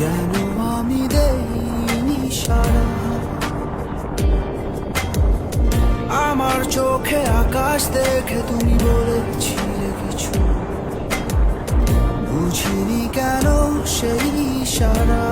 কেন আমি দেইনি সারা? আমার চোখে আকাশ দেখে তুমি বলেছিলে কিছু। বুঝিনি কেন সেই সারা